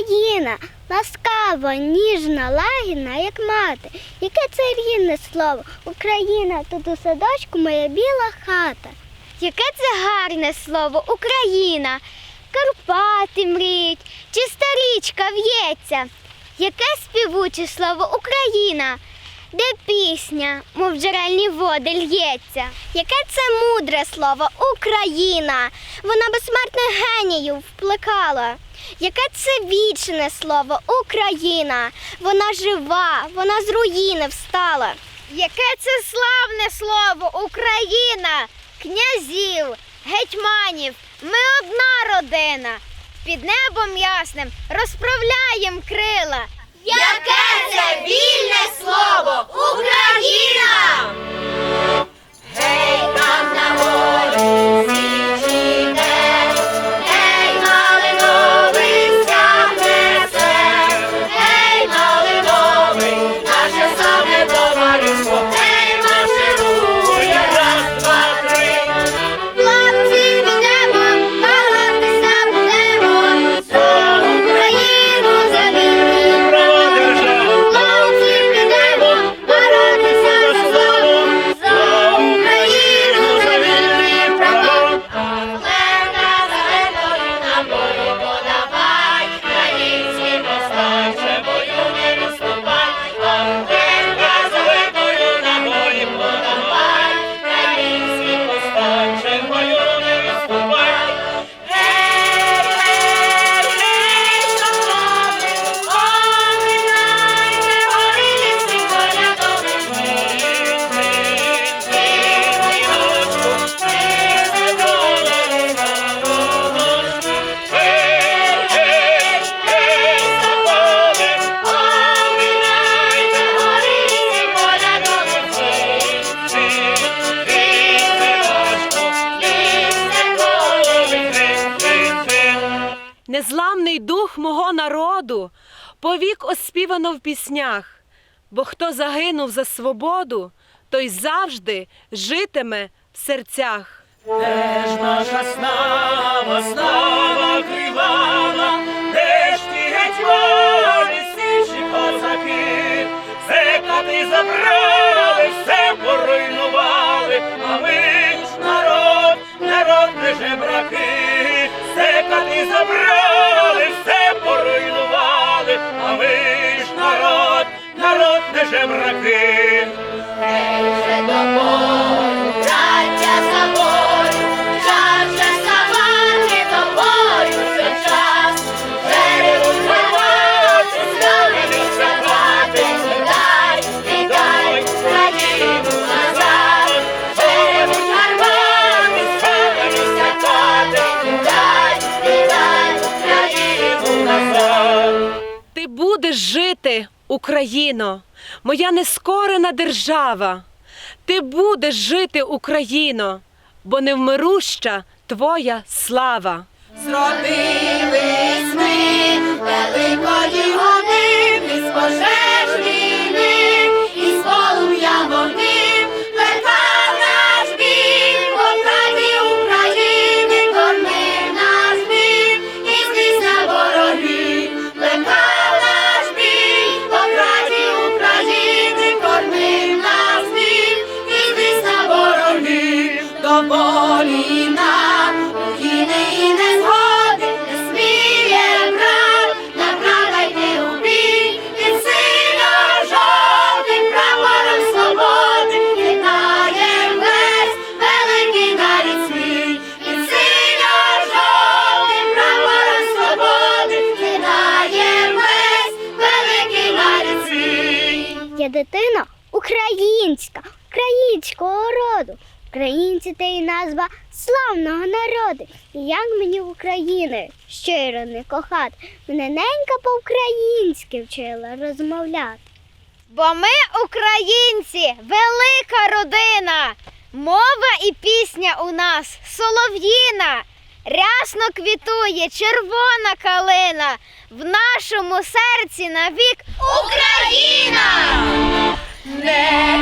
Україна. Ласкава, ніжна, лагідна, як мати. Яке це рідне слово? Україна, тут у садочку моя біла хата. Яке це гарне слово Україна. Карпати мріють, чиста річка в'ється. Яке співуче слово Україна, де пісня, мов джерельні води л'ється. Яке це мудре слово Україна. Вона безсмертних геніїв вплекала. Яке це вічне слово Україна. Вона жива, вона з руїни встала. Яке це славне слово Україна, князів, гетьманів. Ми одна родина. Під небом ясним розправляєм крила. Яке це вільне Незламний дух мого народу. Повік оспівано в піснях, бо хто загинув за свободу, той завжди житиме в серцях. Де ж наша слава, слава кривава, де ж ті гетьмани, січі козаки, зекати забрали, все поруйнували, а ми ж народ, народ не жебраки, забрали, жебраки. Вже до бою, браття за бою, час ставати. Берегу тримати, славитися брати, віддай, віддай країну назад. Берегу гармати, славитися брати, віддай, віддай країну назад. Ти будеш жити, Україно, моя нескорена держава. Ти будеш жити, Україно, бо невмируща твоя слава. Зродились ми великої години з нам України і не згоди, не сміє брат, на брата йти у бій, під синьо-жовтим прапором свободи, вітає весь великий нарід свій, під синьо-жовтим прапором свободи, вітає весь великий нарід свій. Я дитина українська, українського роду. Українці та й назва славного народу. І як мені в Україні щиро не кохати, мене ненька по-українськи вчила розмовляти. Бо ми українці, велика родина. Мова і пісня у нас солов'їна. Рясно квітує червона калина. В нашому серці навік Україна! Не